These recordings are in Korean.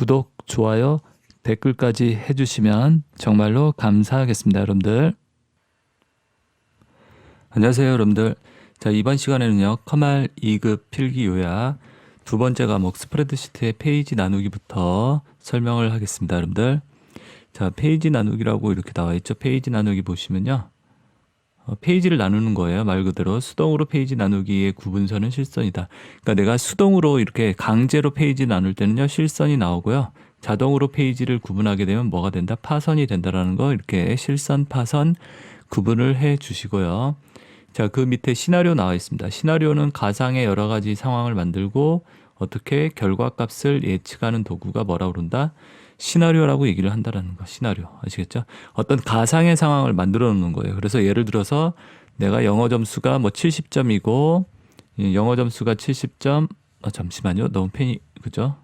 구독, 좋아요, 댓글까지 해주시면 정말로 감사하겠습니다, 여러분들. 안녕하세요, 여러분들. 자, 이번 시간에는요, 커말 2급 필기 요약 두 번째 과목 스프레드시트의 페이지 나누기부터 설명을 하겠습니다, 여러분들. 자, 페이지 나누기라고 이렇게 나와 있죠. 페이지 나누기 보시면요. 어, 페이지를 나누는 거예요. 말 그대로 수동으로 페이지 나누기의 구분선은 실선이다. 그러니까 내가 수동으로 이렇게 강제로 페이지 나눌 때는요, 실선이 나오고요. 자동으로 페이지를 구분하게 되면 뭐가 된다? 파선이 된다라는 거 이렇게 실선, 파선 구분을 해 주시고요. 자, 그 밑에 시나리오 나와 있습니다. 시나리오는 가상의 여러 가지 상황을 만들고 어떻게 결과 값을 예측하는 도구가 뭐라 그런다? 시나리오라고 얘기를 한다라는 거. 시나리오. 아시겠죠? 어떤 가상의 상황을 만들어 놓는 거예요. 그래서 예를 들어서 내가 영어 점수가 뭐 70점이고 영어 점수가 70점 아, 잠시만요. 너무 펜이 그죠?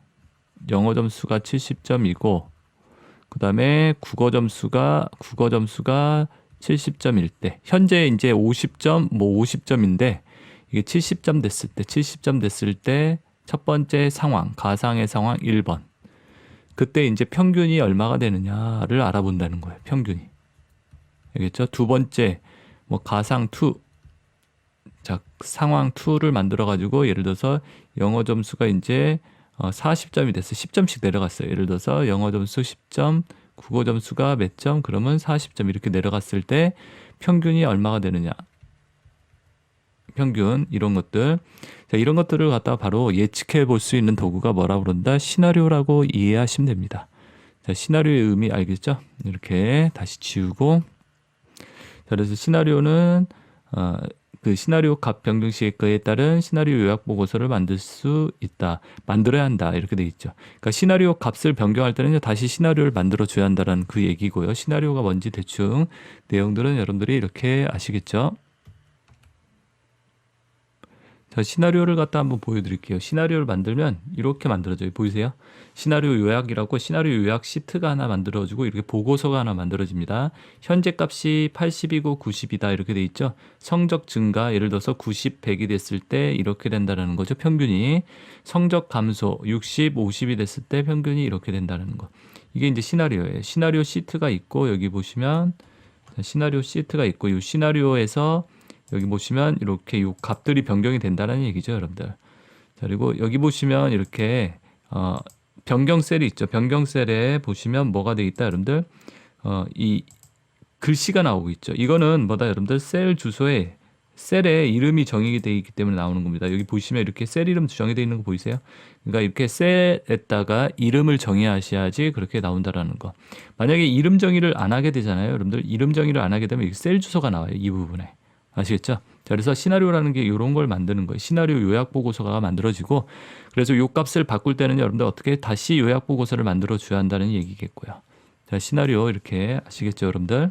영어 점수가 70점이고 그다음에 국어 점수가 국어 점수가 70점일 때 현재 이제 50점 뭐 50점인데 이게 70점 됐을 때 70점 됐을 때 첫 번째 상황 가상의 상황 1번 그때 이제 평균이 얼마가 되느냐를 알아본다는 거예요. 평균이. 알겠죠? 두 번째 뭐 가상 2 자, 상황 2를 만들어 가지고 예를 들어서 영어 점수가 이제 어, 40점이 됐어. 10점씩 내려갔어요. 예를 들어서 영어 점수 10점, 국어 점수가 몇 점? 그러면 40점 이렇게 내려갔을 때 평균이 얼마가 되느냐? 평균 이런 것들. 자, 이런 것들을 갖다가 바로 예측해 볼 수 있는 도구가 뭐라 그런다? 시나리오라고 이해하시면 됩니다. 자, 시나리오의 의미 알겠죠? 이렇게 다시 지우고 자, 그래서 시나리오는 어, 그 시나리오 값 변경 시에에 따른 시나리오 요약 보고서를 만들 수 있다. 만들어야 한다. 이렇게 돼 있죠. 그러니까 시나리오 값을 변경할 때는 다시 시나리오를 만들어 줘야 한다는 그 얘기고요. 시나리오가 뭔지 대충 내용들은 여러분들이 이렇게 아시겠죠? 자, 시나리오를 갖다 한번 보여드릴게요. 시나리오를 만들면 이렇게 만들어져요. 보이세요? 시나리오 요약이라고 시나리오 요약 시트가 하나 만들어지고 이렇게 보고서가 하나 만들어집니다. 현재 값이 80이고 90이다 이렇게 돼 있죠. 성적 증가 예를 들어서 90, 100이 됐을 때 이렇게 된다는 거죠. 평균이 성적 감소 60, 50이 됐을 때 평균이 이렇게 된다는 거. 이게 이제 시나리오예요. 시나리오 시트가 있고 여기 보시면 시나리오 시트가 있고 이 시나리오에서 여기 보시면 이렇게 요 값들이 변경이 된다는 얘기죠, 여러분들. 자, 그리고 여기 보시면 이렇게 어, 변경 셀이 있죠. 변경 셀에 보시면 뭐가 돼 있다, 여러분들. 어, 이 글씨가 나오고 있죠. 이거는 뭐다, 여러분들. 셀 주소에 셀에 이름이 정의되어 있기 때문에 나오는 겁니다. 여기 보시면 이렇게 셀 이름 정의되어 있는 거 보이세요? 그러니까 이렇게 셀에다가 이름을 정의하셔야지 그렇게 나온다라는 거. 만약에 이름 정의를 안 하게 되잖아요. 여러분들 이름 정의를 안 하게 되면 셀 주소가 나와요. 이 부분에. 아시겠죠? 자, 그래서 시나리오라는 게 이런 걸 만드는 거예요. 시나리오 요약 보고서가 만들어지고 그래서 요 값을 바꿀 때는 여러분들 어떻게 다시 요약 보고서를 만들어 줘야 한다는 얘기겠고요. 자, 시나리오 이렇게 아시겠죠, 여러분들?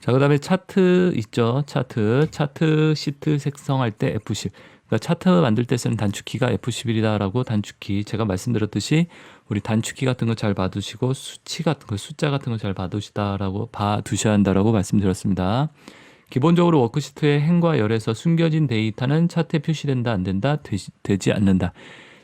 자, 그 다음에 차트 있죠. 차트. 차트 시트 색성할 때 F10. 그러니까 차트 만들 때 쓰는 단축키가 F11이다라고 단축키 제가 말씀드렸듯이 우리 단축키 같은 거 잘 봐두시고 수치 같은 거 숫자 같은 거 잘 봐두시다라고 봐두셔야 한다라고 말씀드렸습니다. 기본적으로 워크시트의 행과 열에서 숨겨진 데이터는 차트에 표시된다 안 된다 되지, 되지 않는다.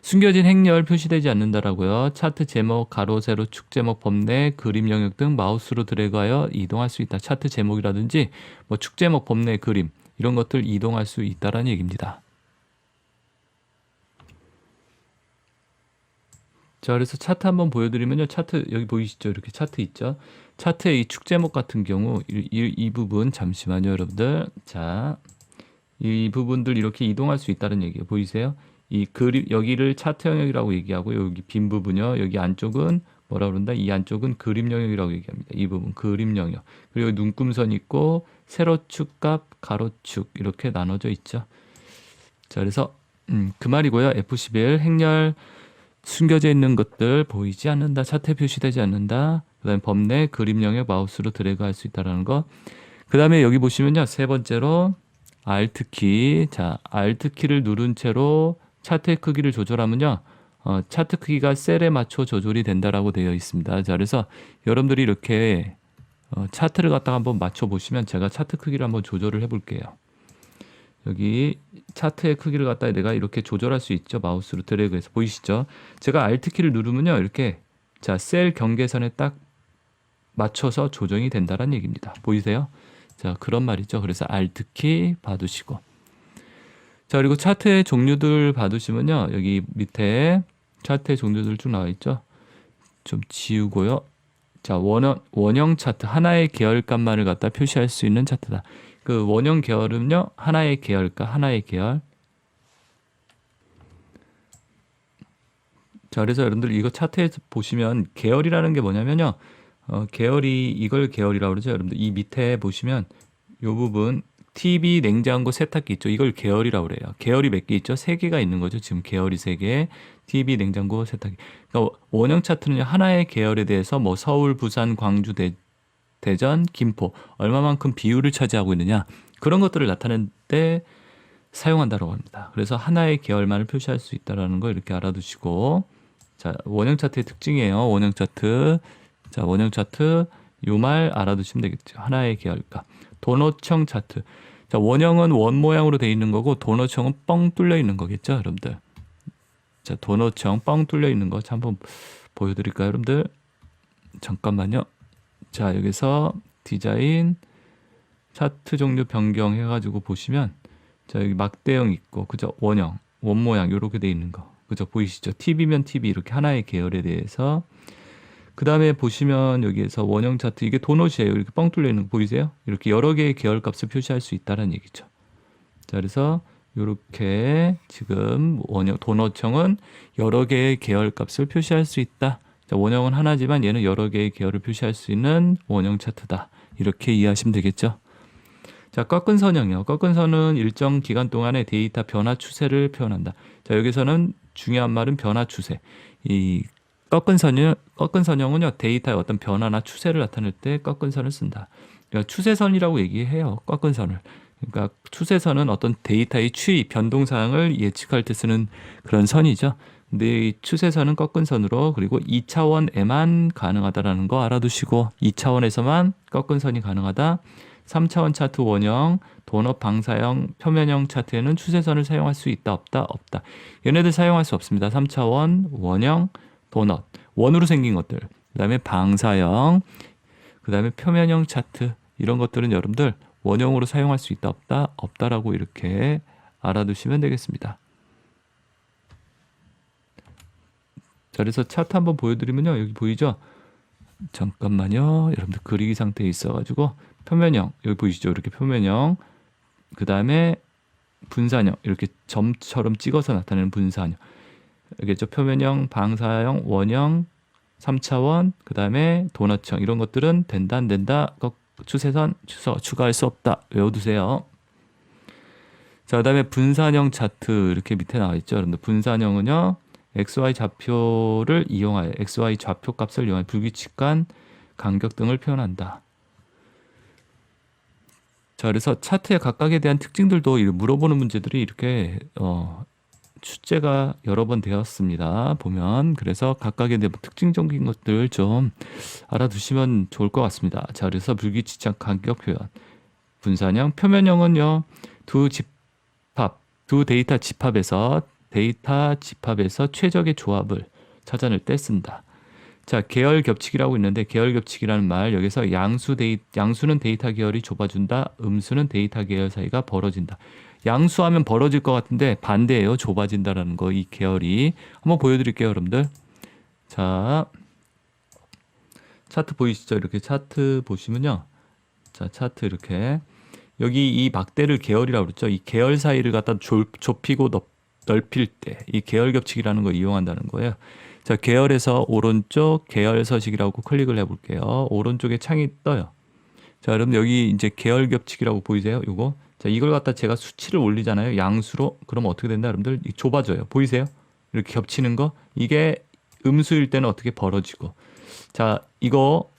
숨겨진 행렬 표시되지 않는다라고요. 차트 제목, 가로, 세로, 축 제목, 범내, 그림 영역 등 마우스로 드래그하여 이동할 수 있다. 차트 제목이라든지 뭐 축 제목, 범내, 그림 이런 것들 이동할 수 있다라는 얘기입니다. 자, 그래서 차트 한번 보여드리면요. 차트 여기 보이시죠? 이렇게 차트 있죠? 차트의 이 축 제목 같은 경우 이, 이, 이 부분 잠시만요, 여러분들. 자, 이 부분들 이렇게 이동할 수 있다는 얘기예요. 보이세요? 이 그림 여기를 차트 영역이라고 얘기하고 여기 빈 부분요. 여기 안쪽은 뭐라 그런다? 이 안쪽은 그림 영역이라고 얘기합니다. 이 부분 그림 영역. 그리고 눈금선 있고 세로축 값, 가로축 이렇게 나눠져 있죠. 자, 그래서 음, 그 말이고요. F11 행렬 숨겨져 있는 것들 보이지 않는다. 차트에 표시되지 않는다. 그다음에 범내 그림 영역 마우스로 드래그할 수 있다라는 거. 그다음에 여기 보시면요. 세 번째로 Alt 키. 자, Alt 키를 누른 채로 차트의 크기를 조절하면요. 어, 차트 크기가 셀에 맞춰 조절이 된다라고 되어 있습니다. 자, 그래서 여러분들이 이렇게 어, 차트를 갖다가 한번 맞춰 보시면 제가 차트 크기를 한번 조절을 해 볼게요. 여기 차트의 크기를 갖다 내가 이렇게 조절할 수 있죠. 마우스로 드래그해서 보이시죠? 제가 Alt 키를 누르면요. 이렇게 자, 셀 경계선에 딱 맞춰서 조정이 된다는 얘기입니다. 보이세요? 자, 그런 말이죠. 그래서 Alt 키 봐두시고. 자, 그리고 차트의 종류들 봐두시면요. 여기 밑에 차트의 종류들 쭉 나와 있죠. 좀 지우고요. 자, 원형, 원형 차트 하나의 계열값만을 갖다 표시할 수 있는 차트다. 그 원형 계열은요. 하나의 계열가, 하나의 계열. 자, 그래서 여러분들 이거 차트에서 보시면 계열이라는 게 뭐냐면요. 어, 계열이 이걸 계열이라고 그러죠. 여러분들 이 밑에 보시면 요 부분 TV, 냉장고, 세탁기 있죠. 이걸 계열이라고 그래요. 계열이 몇 개 있죠? 세 개가 있는 거죠. 지금 계열이 세 개. TV, 냉장고, 세탁기. 그러니까 원형 차트는 하나의 계열에 대해서 뭐 서울, 부산, 광주, 대, 대전, 김포 얼마만큼 비율을 차지하고 있느냐 그런 것들을 때 사용한다고 합니다. 그래서 하나의 계열만을 표시할 수 있다라는 거 이렇게 알아두시고 자 원형 차트의 특징이에요. 원형 차트 자 원형 차트 요 말 알아두시면 되겠죠. 하나의 계열가 도넛형 차트 자 원형은 원 모양으로 돼 있는 거고 도넛형은 뻥 뚫려 있는 거겠죠, 여러분들. 자 도넛형 뻥 뚫려 있는 거 한번 보여드릴까요, 여러분들? 잠깐만요. 자 여기서 디자인 차트 종류 변경 해 가지고 보시면 자 여기 막대형 있고 그죠? 원형 원 모양 요렇게 돼 있는 거. 그죠? 보이시죠? TV면 TV 이렇게 하나의 계열에 대해서. 그 다음에 보시면 여기에서 원형 차트 이게 도넛이에요. 이렇게 뻥 뚫려 있는 거 보이세요? 이렇게 여러 개의 계열 값을 표시할 수 있다는 얘기죠. 자 그래서 요렇게 지금 원형 도넛형은 여러 개의 계열 값을 표시할 수 있다. 자, 원형은 하나지만 얘는 여러 개의 계열을 표시할 수 있는 원형 차트다. 이렇게 이해하시면 되겠죠. 자, 꺾은 선형이요. 꺾은 선은 일정 기간 동안의 데이터 변화 추세를 표현한다. 자, 여기서는 중요한 말은 변화 추세. 이 꺾은 선형, 꺾은 선형은요, 데이터의 어떤 변화나 추세를 나타낼 때 꺾은 선을 쓴다. 그러니까 추세선이라고 얘기해요. 꺾은 선을. 그러니까 추세선은 어떤 데이터의 추이, 변동 사항을 예측할 때 쓰는 그런 선이죠. 근데 이 추세선은 꺾은 선으로 그리고 2차원에만 가능하다라는 거 알아두시고 2차원에서만 꺾은 선이 가능하다. 3차원 차트 원형, 도넛 방사형, 표면형 차트에는 추세선을 사용할 수 있다 없다 없다. 얘네들 사용할 수 없습니다. 3차원 원형, 도넛 원으로 생긴 것들. 그다음에 방사형, 그다음에 표면형 차트 이런 것들은 여러분들 원형으로 사용할 수 있다 없다 없다라고 이렇게 알아두시면 되겠습니다. 자, 그래서 차트 한번 보여드리면요. 여기 보이죠? 잠깐만요. 여러분들 그리기 상태에 있어가지고 표면형 여기 보이시죠? 이렇게 표면형 그 다음에 분산형 이렇게 점처럼 찍어서 나타내는 분산형 알겠죠? 표면형, 방사형, 원형, 3차원 그 다음에 도넛형 이런 것들은 된다 안 된다 추세선 추서 추가할 수 없다 외워두세요. 자, 그 다음에 분산형 차트 이렇게 밑에 나와 있죠. 여러분들 분산형은요. XY 좌표를 이용하여 XY 좌표 값을 이용하여 불규칙한 간격 등을 표현한다. 자, 그래서 차트의 각각에 대한 특징들도 물어보는 문제들이 이렇게 어, 출제가 여러 번 되었습니다. 보면 그래서 각각의 대한 특징적인 것들 좀 알아두시면 좋을 것 같습니다. 자, 그래서 불규칙한 간격 표현, 분산형, 표면형은요 두 집합, 두 데이터 집합에서 데이터 집합에서 최적의 조합을 찾아낼 때 쓴다. 자, 계열 겹치기라고 있는데 계열 겹치기라는 말 여기서 양수 데이 양수는 데이터 계열이 좁아준다. 음수는 데이터 계열 사이가 벌어진다. 양수하면 벌어질 것 같은데 반대예요. 좁아진다라는 거 이 계열이 한번 보여드릴게요, 여러분들. 자, 차트 보이시죠? 이렇게 차트 보시면요. 자, 차트 이렇게 여기 이 막대를 계열이라고 그랬죠. 이 계열 사이를 갖다 좁 히고 넓 넓힐 때 이 계열 겹치기라는 걸 이용한다는 거예요. 자, 계열에서 오른쪽 계열 서식이라고 클릭을 해 볼게요. 오른쪽에 창이 떠요. 자, 여러분 여기 이제 계열 겹치기라고 보이세요? 요거. 자, 이걸 갖다 제가 수치를 올리잖아요. 양수로. 그러면 어떻게 된다, 여러분들? 좁아져요. 보이세요? 이렇게 겹치는 거. 이게 음수일 때는 어떻게 벌어지고. 자, 이거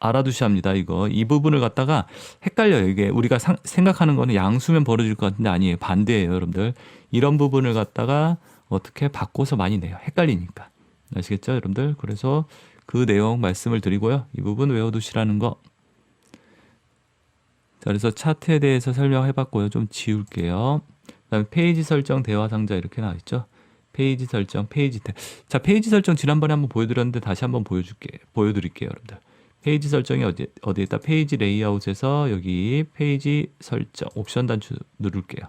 알아두셔야 합니다. 이거 이 부분을 갖다가 헷갈려요. 이게 우리가 상, 생각하는 거는 양수면 벌어질 것 같은데 아니에요. 반대예요, 여러분들. 이런 부분을 갖다가 어떻게 바꿔서 많이 내요. 헷갈리니까. 아시겠죠, 여러분들? 그래서 그 내용 말씀을 드리고요. 이 부분 외워두시라는 거. 자, 그래서 차트에 대해서 설명해 봤고요. 좀 지울게요. 그다음에 페이지 설정 대화 상자 이렇게 나와 있죠. 페이지 설정, 페이지 탭. 자, 페이지 설정 지난번에 한번 보여드렸는데 다시 한번 보여줄게, 보여드릴게요, 여러분들. 페이지 설정이 어디 어디에 있다? 페이지 레이아웃에서 여기 페이지 설정 옵션 단추 누를게요.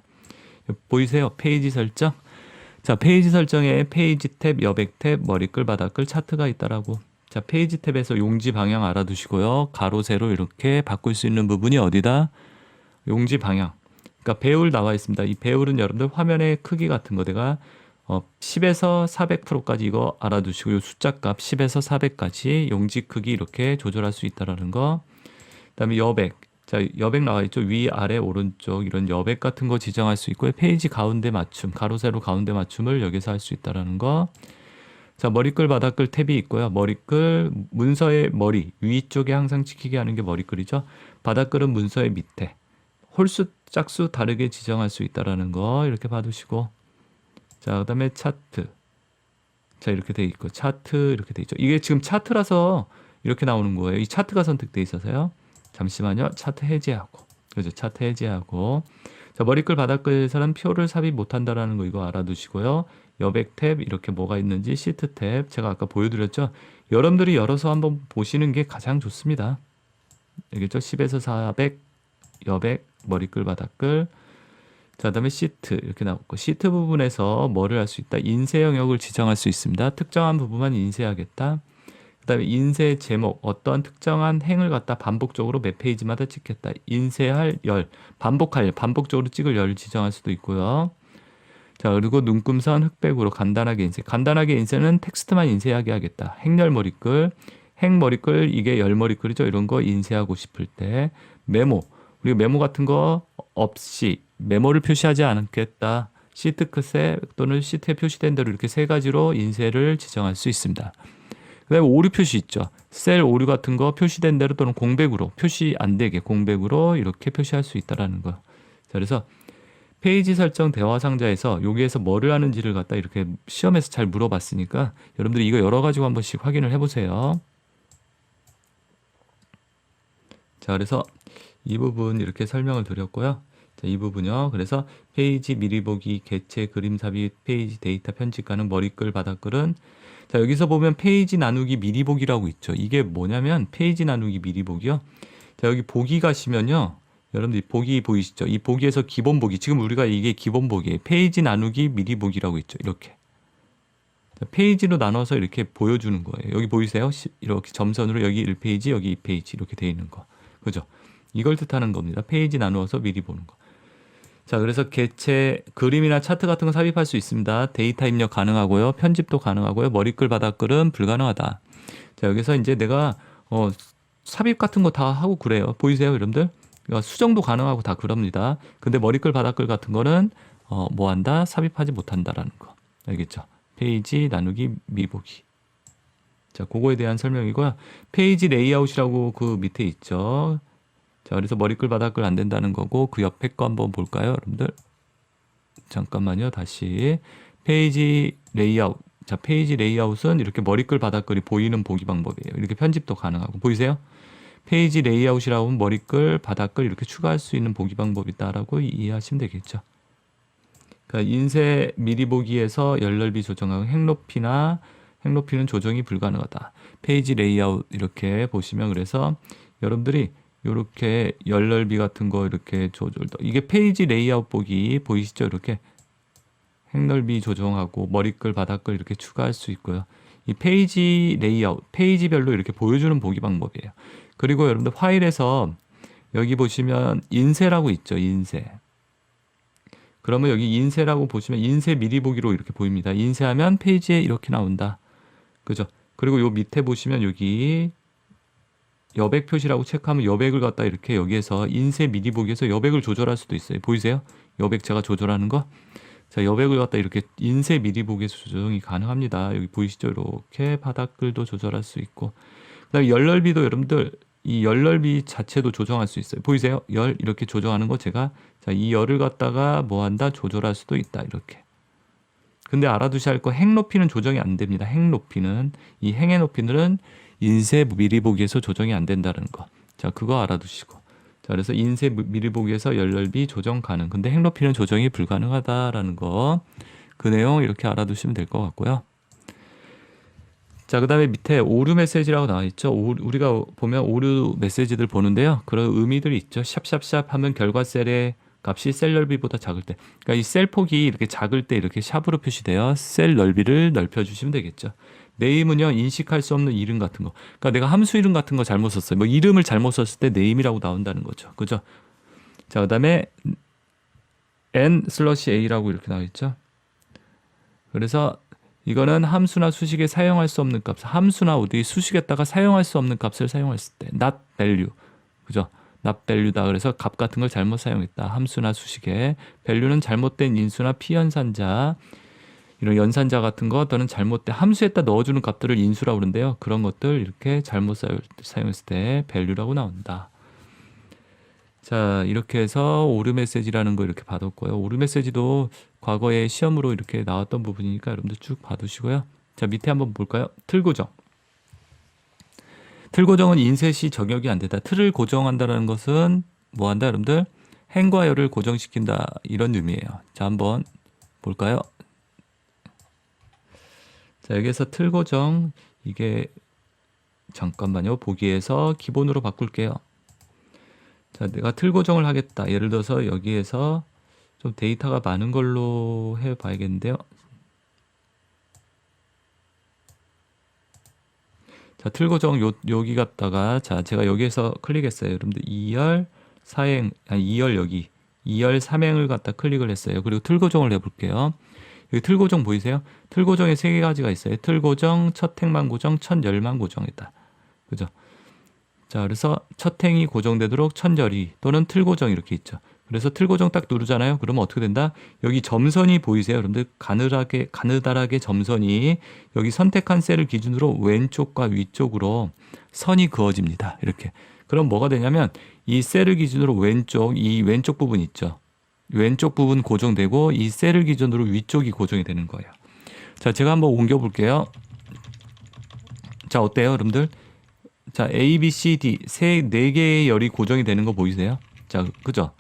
보이세요? 페이지 설정. 자, 페이지 설정에 페이지 탭, 여백 탭, 머리글, 바닥글, 차트가 있다라고. 자, 페이지 탭에서 용지 방향 알아두시고요. 가로, 세로 이렇게 바꿀 수 있는 부분이 어디다? 용지 방향. 그러니까 배울 나와 있습니다. 이 배울은 여러분들 화면의 크기 같은 거 내가 어, 10에서 400%까지 이거 알아두시고 요 숫자 값 10에서 400까지 용지 크기 이렇게 조절할 수 있다라는 거. 그다음에 여백. 자, 여백 나와 있죠. 위, 아래, 오른쪽 이런 여백 같은 거 지정할 수 있고요. 페이지 가운데 맞춤, 가로, 세로 가운데 맞춤을 여기서 할 수 있다라는 거. 자, 머리글, 바닥글 탭이 있고요. 머리글, 문서의 머리 위쪽에 항상 지키게 하는 게 머리글이죠. 바닥글은 문서의 밑에. 홀수, 짝수 다르게 지정할 수 있다라는 거 이렇게 봐두시고. 자, 그 다음에 차트. 자, 이렇게 돼 있고 차트 이렇게 돼 있죠. 이게 지금 차트라서 이렇게 나오는 거예요. 이 차트가 선택돼 있어서요. 잠시만요. 차트 해제하고. 그죠? 차트 해제하고. 자, 머리글 바닥글에서는 표를 삽입 못 한다라는 거 이거 알아두시고요. 여백 탭 이렇게 뭐가 있는지 시트 탭 제가 아까 보여드렸죠. 여러분들이 열어서 한번 보시는 게 가장 좋습니다. 알겠죠? 10에서 400 여백 머리글 바닥글 자, 그다음에 시트 이렇게 나왔고 시트 부분에서 뭐를 할 수 있다? 인쇄 영역을 지정할 수 있습니다. 특정한 부분만 인쇄하겠다. 그 다음에 인쇄 제목 어떠한 특정한 행을 갖다 반복적으로 몇 페이지마다 찍겠다. 인쇄할 열 반복할 열, 반복적으로 찍을 열을 지정할 수도 있고요. 자 그리고 눈금선 흑백으로 간단하게 인쇄 간단하게 인쇄는 텍스트만 인쇄하게 하겠다. 행렬 머리글 행 머리글 이게 열 머리글이죠. 이런 거 인쇄하고 싶을 때 메모 우리가 메모 같은 거 없이 메모를 표시하지 않겠다. 시트 끝에 또는 시트에 표시된 대로 이렇게 세 가지로 인쇄를 지정할 수 있습니다. 그다음에 오류 표시 있죠. 셀 오류 같은 거 표시된 대로 또는 공백으로 표시 안 되게 공백으로 이렇게 표시할 수 있다라는 거. 자, 그래서 페이지 설정 대화 상자에서 여기에서 뭐를 하는지를 갖다 이렇게 시험에서 잘 물어봤으니까 여러분들이 이거 열어 가지고 한 번씩 확인을 해 보세요. 자, 그래서 이 부분 이렇게 설명을 드렸고요. 자, 이 부분요. 그래서 페이지 미리 보기, 개체, 그림 삽입, 페이지 데이터 편집가능, 머리글, 바닥글은 자, 여기서 보면 페이지 나누기 미리 보기라고 있죠. 이게 뭐냐면 페이지 나누기 미리 보기요. 자, 여기 보기 가시면요. 여러분들 보기 보이시죠? 이 보기에서 기본 보기. 지금 우리가 이게 기본 보기예요. 페이지 나누기 미리 보기라고 있죠. 이렇게. 자, 페이지로 나눠서 이렇게 보여주는 거예요. 여기 보이세요? 시- 이렇게 점선으로 여기 1페이지, 여기 2페이지 이렇게 돼 있는 거. 그죠? 이걸 뜻하는 겁니다. 페이지 나누어서 미리 보는 거. 자, 그래서 개체 그림이나 차트 같은 거 삽입할 수 있습니다. 데이터 입력 가능하고요. 편집도 가능하고요. 머리글 바닥글은 불가능하다. 자, 여기서 이제 내가 어 삽입 같은 거 다 하고 그래요. 보이세요, 여러분들? 그러니까 수정도 가능하고 다 그럽니다. 근데 머리글 바닥글 같은 거는 어 뭐 한다? 삽입하지 못한다라는 거. 알겠죠? 페이지 나누기 미보기. 자, 그거에 대한 설명이고요. 페이지 레이아웃이라고 그 밑에 있죠. 자, 그래서 머리글 바닥글 안 된다는 거고 그 옆에 거 한번 볼까요, 여러분들? 잠깐만요. 다시 페이지 레이아웃. 자, 페이지 레이아웃은 이렇게 머리글 바닥글이 보이는 보기 방법이에요. 이렇게 편집도 가능하고 보이세요? 페이지 레이아웃이라고 하면 머리글, 바닥글 이렇게 추가할 수 있는 보기 방법이다라고 이해하시면 되겠죠. 그러니까 인쇄 미리 보기에서 열 넓이 조정하고 행 높이나 행 높이는 조정이 불가능하다. 페이지 레이아웃 이렇게 보시면 그래서 여러분들이 이렇게 열 넓이 같은 거 이렇게 조절도 이게 페이지 레이아웃 보기 보이시죠? 이렇게 행 넓이 조정하고 머리글, 바닥글 이렇게 추가할 수 있고요. 이 페이지 레이아웃 페이지별로 이렇게 보여주는 보기 방법이에요. 그리고 여러분들 파일에서 여기 보시면 인쇄라고 있죠. 인쇄. 그러면 여기 인쇄라고 보시면 인쇄 미리 보기로 이렇게 보입니다. 인쇄하면 페이지에 이렇게 나온다. 그죠? 그리고 요 밑에 보시면 여기 여백 표시라고 체크하면 여백을 갖다 이렇게 여기에서 인쇄 미리 보기에서 여백을 조절할 수도 있어요. 보이세요? 여백 제가 조절하는 거. 자, 여백을 갖다 이렇게 인쇄 미리 보기에서 조정이 가능합니다. 여기 보이시죠? 이렇게 바닥글도 조절할 수 있고. 그다음에 열 넓이도 여러분들 이 열 넓이 자체도 조정할 수 있어요. 보이세요? 열 이렇게 조정하는 거 제가 자, 이 열을 갖다가 뭐 한다? 조절할 수도 있다. 이렇게. 근데 알아두셔야 할거행 높이는 조정이 안 됩니다. 행 높이는 이 행의 높이는 인쇄 미리 보기에서 조정이 안 된다는 거. 자, 그거 알아두시고. 자, 그래서 인쇄 미리 보기에서 열 넓이 조정 가능. 근데 행 높이는 조정이 불가능하다라는 거. 그 내용 이렇게 알아두시면 될 것 같고요. 자, 그 다음에 밑에 오류 메시지라고 나와 있죠. 오, 우리가 보면 오류 메시지들 보는데요. 그런 의미들이 있죠. 샵샵샵 하면 결과 셀의 값이 셀 넓이보다 작을 때. 그러니까 이 셀 폭이 이렇게 작을 때 이렇게 샵으로 표시돼요. 셀 넓이를 넓혀 주시면 되겠죠. 네임은요 인식할 수 없는 이름 같은 거. 그러니까 내가 함수 이름 같은 거 잘못 썼어요. 뭐 이름을 잘못 썼을 때 네임이라고 나온다는 거죠. 그죠? 자 그다음에 n 슬러시 a라고 이렇게 나와 있죠. 그래서 이거는 함수나 수식에 사용할 수 없는 값, 함수나 어디 수식에다가 사용할 수 없는 값을 사용했을 때 not value, 그죠? not value다. 그래서 값 같은 걸 잘못 사용했다. 함수나 수식에 value는 잘못된 인수나 피연산자, 이런 연산자 같은 거 또는 잘못된 함수에다 넣어주는 값들을 인수라고 그러는데요. 그런 것들 이렇게 잘못 사용했을 때 value라고 나온다. 자 이렇게 해서 오류 메시지라는 거 이렇게 받았고요. 오류 메시지도 과거에 시험으로 이렇게 나왔던 부분이니까 여러분들 쭉 봐두시고요. 자 밑에 한번 볼까요? 틀 고정. 틀 고정은 인쇄 시 적용이 안 된다. 틀을 고정한다는 것은 뭐 한다 여러분들? 행과 열을 고정시킨다 이런 의미예요. 자 한번 볼까요? 자 여기에서 틀 고정 이게 잠깐만요. 보기에서 기본으로 바꿀게요. 자, 내가 틀 고정을 하겠다. 예를 들어서 여기에서 좀 데이터가 많은 걸로 해 봐야겠는데요. 자, 틀 고정 요, 여기 갔다가 자, 제가 여기에서 클릭했어요. 여러분들 2열 4행 아니 2열 여기 2열 3행을 갖다 클릭을 했어요. 그리고 틀 고정을 해 볼게요. 여기 틀 고정 보이세요? 틀 고정에 세 가지가 있어요. 틀 고정, 첫 행만 고정, 첫 열만 고정했다. 그죠? 자, 그래서 첫 행이 고정되도록 천절이 또는 틀 고정 이렇게 있죠. 그래서 틀 고정 딱 누르잖아요. 그러면 어떻게 된다? 여기 점선이 보이세요? 여러분들 가느하게 가느다랗게 점선이 여기 선택한 셀을 기준으로 왼쪽과 위쪽으로 선이 그어집니다. 이렇게. 그럼 뭐가 되냐면 이 셀을 기준으로 왼쪽 이 왼쪽 부분 있죠. 왼쪽 부분 고정되고 이 셀을 기준으로 위쪽이 고정이 되는 거예요. 자, 제가 한번 옮겨 볼게요. 자, 어때요, 여러분들? 자, A, B, C, D 세 네 개의 열이 고정이 되는 거 보이세요? 자, 그죠?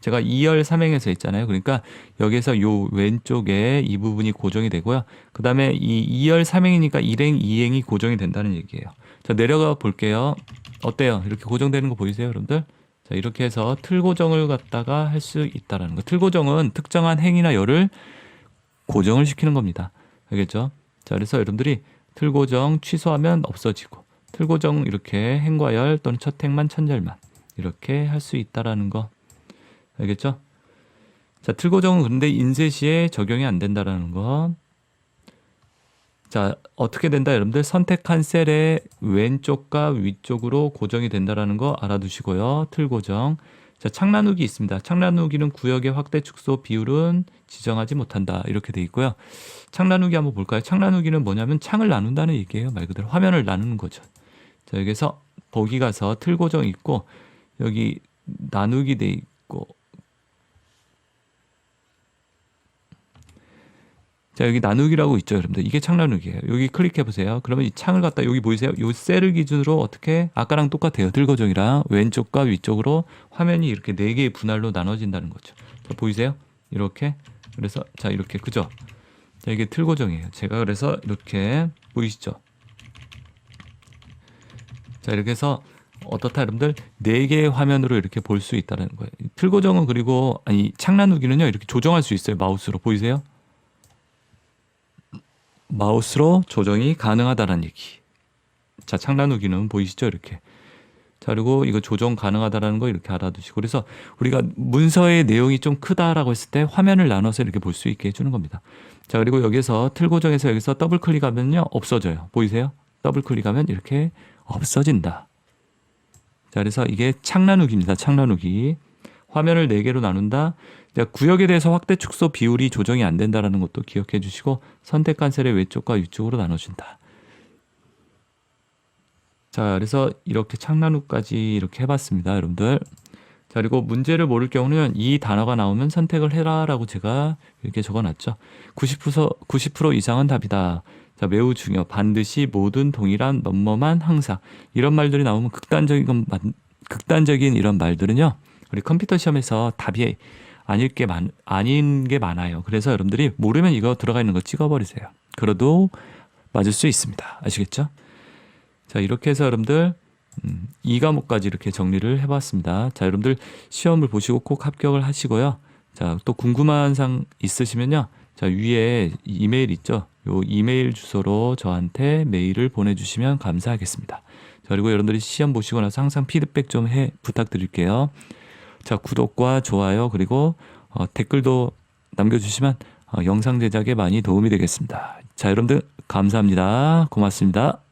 제가 2열 3행에서 했잖아요. 그러니까 여기서 요 왼쪽에 이 부분이 고정이 되고요. 그 다음에 이 2열 3행이니까 1행, 2행이 고정이 된다는 얘기예요. 자, 내려가 볼게요. 어때요? 이렇게 고정되는 거 보이세요, 여러분들? 자, 이렇게 해서 틀 고정을 갖다가 할 수 있다라는 거. 틀 고정은 특정한 행이나 열을 고정을 시키는 겁니다. 알겠죠? 자, 그래서 여러분들이 틀 고정 취소하면 없어지고 틀 고정 이렇게 행과 열 또는 첫 행만 천절만 이렇게 할 수 있다라는 거. 알겠죠? 자, 틀 고정은 그런데 인쇄 시에 적용이 안 된다라는 거. 자, 어떻게 된다 여러분들 선택한 셀의 왼쪽과 위쪽으로 고정이 된다라는 거 알아두시고요. 틀 고정. 자, 창 나누기 있습니다. 창 나누기는 구역의 확대 축소 비율은 지정하지 못한다. 이렇게 돼 있고요. 창 나누기 한번 볼까요? 창 나누기는 뭐냐면 창을 나눈다는 얘기예요. 말 그대로 화면을 나누는 거죠. 자, 여기서 보기 가서 틀 고정 있고 여기 나누기 돼 있고 자 여기 나누기라고 있죠 여러분들. 이게 창 나누기예요. 여기 클릭해 보세요. 그러면 이 창을 갖다 여기 보이세요? 요 셀을 기준으로 어떻게 아까랑 똑같아요. 들고정이랑 왼쪽과 위쪽으로 화면이 이렇게 네 개의 분할로 나눠진다는 거죠. 자, 보이세요? 이렇게. 그래서 자 이렇게. 그죠? 자 이게 틀고정이에요. 제가 그래서 이렇게 보이시죠? 자 이렇게 해서 어떻다 여러분들? 네 개의 화면으로 이렇게 볼 수 있다는 거예요. 틀고정은 그리고 아니 창 나누기는요 이렇게 조정할 수 있어요 마우스로. 보이세요 마우스로 조정이 가능하다는 얘기. 자, 창 나누기는 보이시죠? 이렇게. 자, 그리고 이거 조정 가능하다라는 거 이렇게 알아두시고. 그래서 우리가 문서의 내용이 좀 크다라고 했을 때 화면을 나눠서 이렇게 볼 수 있게 해주는 겁니다. 자, 그리고 여기서 틀 고정해서 여기서 더블 클릭하면요. 없어져요. 보이세요? 더블 클릭하면 이렇게 없어진다. 자, 그래서 이게 창 나누기입니다. 창 나누기. 화면을 4개로 나눈다. 구역에 대해서 확대 축소 비율이 조정이 안 된다라는 것도 기억해 주시고 선택한 셀의 외쪽과 위쪽으로 나눠준다. 자, 그래서 이렇게 창나누까지 이렇게 해봤습니다, 여러분들. 자, 그리고 문제를 모를 경우는 이 단어가 나오면 선택을 해라라고 제가 이렇게 적어놨죠. 90% 90% 이상은 답이다. 자, 매우 중요. 반드시 모든 동일한 넘머만 항상 이런 말들이 나오면 극단적인 건 극단적인 이런 말들은요. 우리 컴퓨터 시험에서 답이 아닐 게 많, 아닌 게 많아요. 그래서 여러분들이 모르면 이거 들어가 있는 거 찍어버리세요. 그래도 맞을 수 있습니다. 아시겠죠? 자, 이렇게 해서 여러분들 음, 이 과목까지 이렇게 정리를 해봤습니다. 자, 여러분들 시험을 보시고 꼭 합격을 하시고요. 자, 또 궁금한 사항 있으시면요. 자, 위에 이메일 있죠? 요 이메일 주소로 저한테 메일을 보내주시면 감사하겠습니다. 자, 그리고 여러분들이 시험 보시고 나서 항상 피드백 좀 해 부탁드릴게요. 자, 구독과 좋아요 그리고 어, 댓글도 남겨주시면 어, 영상 제작에 많이 도움이 되겠습니다. 자, 여러분들 감사합니다. 고맙습니다.